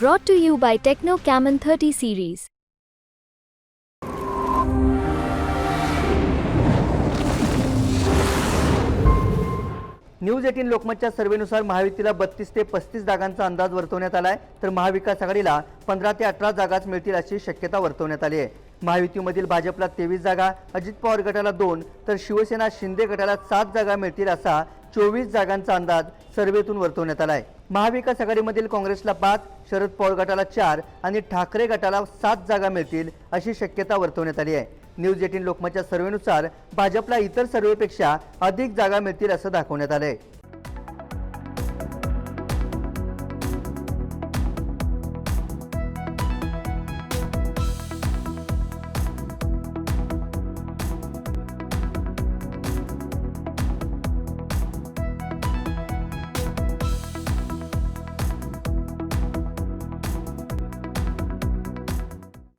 Brought to you by Techno Camon 30 series. News eighteen लोकमतच्या सर्वेनुसार महायुतीला बत्तीस ते पस्तीस जागांचा अंदाज वर्तवण्यात आलाय. तर महाविकास आघाडीला पंधरा ते अठरा जागाच मिळतील अशी शक्यता वर्तवण्यात आली आहे. महायुतीमधील भाजपला तेवीस जागा अजित पवार गटाला दोन तर शिवसेना शिंदे गटाला सात जागा मिळतील असा चोवीस जागांचा अंदाज सर्वेतून वर्तवण्यात आला आहे महाविकास आघाडीमधील काँग्रेसला पाच शरद पवार गटाला चार आणि ठाकरे गटाला सात जागा मिळतील अशी शक्यता वर्तवण्यात आली आहे. न्यूज एटीन लोकमतच्या सर्वेनुसार भाजपला इतर सर्वेपेक्षा अधिक जागा मिळतील असं दाखवण्यात आलं आहे